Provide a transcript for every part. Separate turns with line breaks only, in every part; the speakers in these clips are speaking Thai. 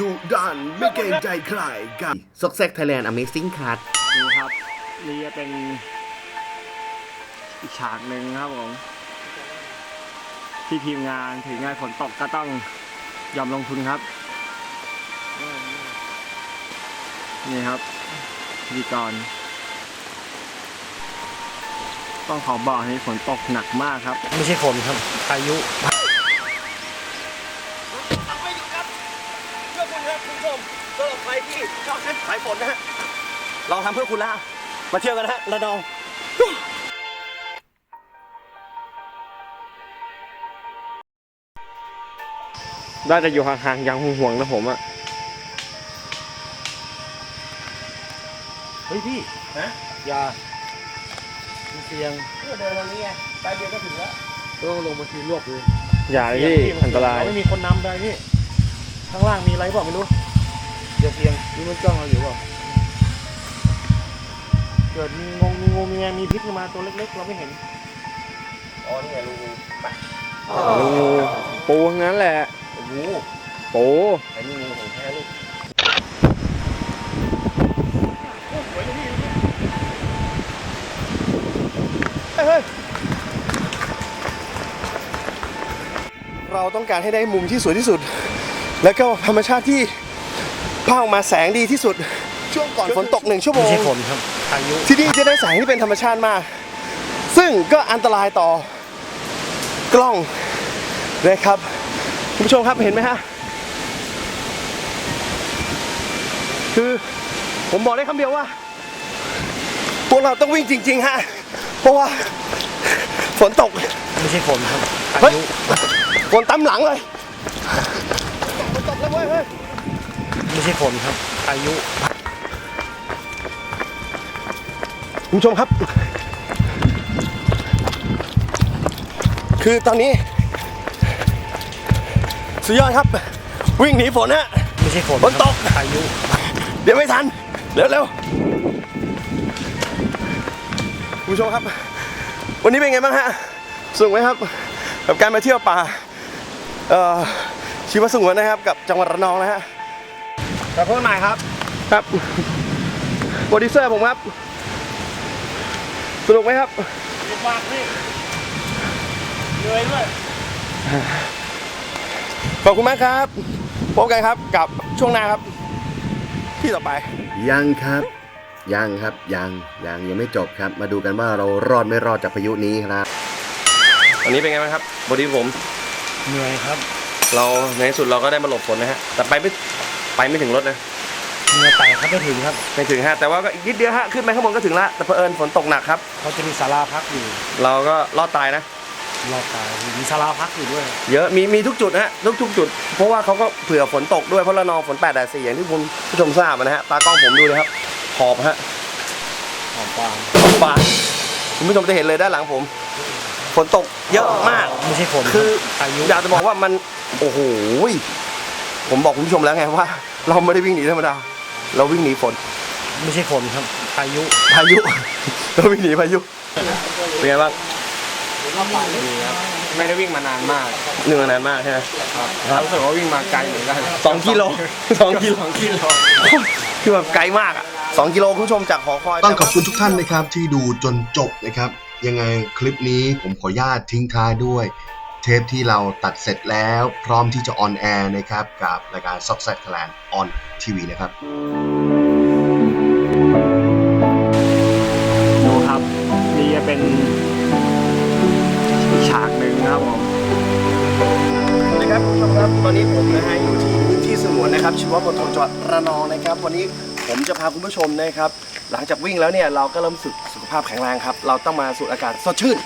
ดุดันไม่เกรงใจใครกับซอกแซกไทยแลนด์ Amazing Card
ดูครับ นี่จะเป็น อีกฉากหนึ่งครับผมที่ทีมงานถึงงานฝนตกก็ต้องยอมลงทุนครับ นี่ครับพิธีกรต้องขอบอกให้ฝนตกหนักมากครับ
ไม่ใช่ฝนครับพายุ
ไม่หยุดครับเพื่อคุณครับคุณผู้ชมสำหรับใคร ที่ชอบเล่นสายฝนนะฮะเราทำเพื่อคุณแล้ว มาเที่ยวกันนะฮะระนอง
ได้แต่อยู่ห่างๆยังห่วงๆนะผมอะ
เฮ้ยพี่
ฮะ
อย่าเสียง
เพื่อเดินทางนี้ไงไปเดียวก็ถึงแล้ว
ต้องลงมาทีรวบเลย
อย่าเลยพี่อันตราย
ไม่มีคนนำได้พี่ ข้างล่างมีอะไรบอกไม่รู้ อย่าเสียงนี่มันจ้องเราอยู่เปล่าเกิดมีงงมีงูมีแงมีพิษขึ้นมาตัวเล็กๆเราไม่เห็น
อ๋อนี่ไงลุงไป
งูปูทั้งนั้นแหละ
โอ้โห
ปู
ไอ้นี่งูของแท้ลูกเราต้องการให้ได้มุมที่สวยที่สุด แล้วก็ธรรมชาติที่ ภาพออกมาแสงดีที่สุด ช่วงก่อนฝนตกหนึ่งชั่วโม
ไม่
ง
ใช่ฝนครับพายุ
ที่นี่จะได้แสงที่เป็นธรรมชาติมาก ซึ่งก็อันตรายต่อกล้องนะครับคุณผู้ชมครับเห็นไหมฮะคือผมบอกได้คำเดียวว่า พวกเราต้องวิ่งจริง ๆ ฮะ เพราะว่าฝนตก
ไม่ใช่ฝนครับพา
เฮ้ย
ยุ
ฝนตามหลังเลยฝนตกแล้วเว้ยเฮ้ย
ไม่ใช่ฝนครับพายุ
คุณผู้ชมครับ คือตอนนี้ สุดยอดครับ วิ่งหนีฝนฮะ
ไม่ใช่ฝน
ฝนตก
ครับพายุ
เดี๋ยวไม่ทัน เร็วเร็วคุณผู้ชมครับ วันนี้เป็นไงบ้างฮะสนุกไหมครับ กับการมาเที่ยวป่าเอ่อชีวสงวนนะครับ กับจังหวัดระนองนะฮะ ขอบคุณใหม่ครับ ครับ โปรดิวเซอร์ผมครับ สนุกไหมครับ
มากพี่เหนื่อยด้วย
ขอบคุณมากครับ พบกันครับกับช่วงหน้าครับ ที่ต่อไป
ยังครับ ยังครับ ยังยังยังไม่จบครับ มาดูกันว่าเรารอดไม่รอดจากพายุนี้ครับ
วันนี้เป็นไงบ้างครับบอดี้ผม
เหนื่อยครับ
เราในที่สุดเราก็ได้มาหลบฝนนะฮะ แต่ไปไม่ ไปไม่ถึงรถนะ
เหนื่อยไต่ครับไม่ถึงครับ
ไม่ถึงฮะแต่ว่าก็อีกนิดเดียวฮะขึ้นไปข้างบนก็ถึงละแต่เผอิญฝนตกหนักครับ
เขาจะมีศาลาพักอยู่
เราก็รอดตายนะ
รอบตายมีศาลาพักอยู่ด้วย
เยอะมีมีทุกจุดนะฮะทุกทุกจุด เพราะว่าเขาก็เผื่อฝนตกด้วยเพราะละนองฝนแปดแดดสี่อย่างที่คุณผู้ชมทราบนะฮะตากล้องผมดูเลยครับหอบฮะ
หอมปาง
หอบปานคุณผู้ชมจะเห็นเลยด้านหลังผม ฝนตกเยอะมาก
ไม่ใช่ฝน
คือ
พายุ
อยากจะบอกว่ามันโอ้โห ผมบอกคุณผู้ชมแล้วไงว่า เราไม่ได้วิ่งหนีธรรมดา เราวิ่งหนีฝน
ไม่ใช่ฝนครับพายุ
พายุ เราวิ่งหนีพายุ เป็นไงบ้าง
ดีครับไม่ได้วิ่งมานานมาก
เหนื่อยนานมากใช่ไหม
ครับรู้สึกว่าวิ่งมาไกลเหมือนกัน
สองกิโลสองกิโล
สองกิโล
คือแบบไกลมากอะสองกิโลคุณผู้ชมจากหอคอย
ต้องขอบคุณทุกท่านนะครับที่ดูจนจบนะครับ ยังไงคลิปนี้ผมขออนุญาตทิ้งท้ายด้วย เทปที่เราตัดเสร็จแล้วพร้อมที่จะออนแอร์นะครับ กับรายการ s o c k s e t Thailand on TV นะครับ
ดูครับ นี่จะเป็นอีกฉากหนึ่งครับผม
นะครับคุณผู้ชมครับตอนนี้ผมนะฮะอยู่ที่พื้นที่สงวนนะครับชีวมณฑลจังหวัดระนองนะครับ วันนี้ผมจะพาคุณผู้ชมนะครับ หลังจากวิ่งแล้วเนี่ยเราก็เริ่มสึกสุขภาพแข็งแรงครับ เราต้องมาสูดอากาศสดชื่น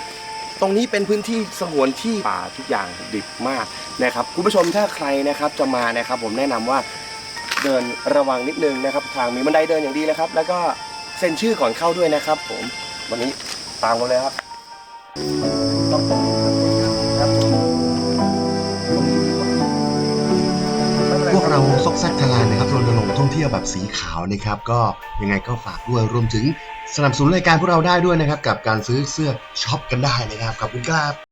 ตรงนี้เป็นพื้นที่สงวนที่ป่าทุกอย่างดิบมากนะครับคุณผู้ชมถ้าใครนะครับจะมานะครับ ผมแนะนำว่าเดินระวังนิดนึงนะครับ ทางมีบันไดเดินอย่างดีนะครับ แล้วก็เซ็นชื่อก่อนเข้าด้วยนะครับ ผมวันนี้ตามกันเลยครับต้องตรง
ซอกแซกทลนด์นะครับรณรงค์ท่องเที่ยวแบบสีขาวนะครับ ก็ยังไงก็ฝากด้วยรวมถึงสนับสนุนรายการพวกเราได้ด้วยนะครับ กับการซื้อเสื้อช็อปกันได้นะครับขอบคุณครับ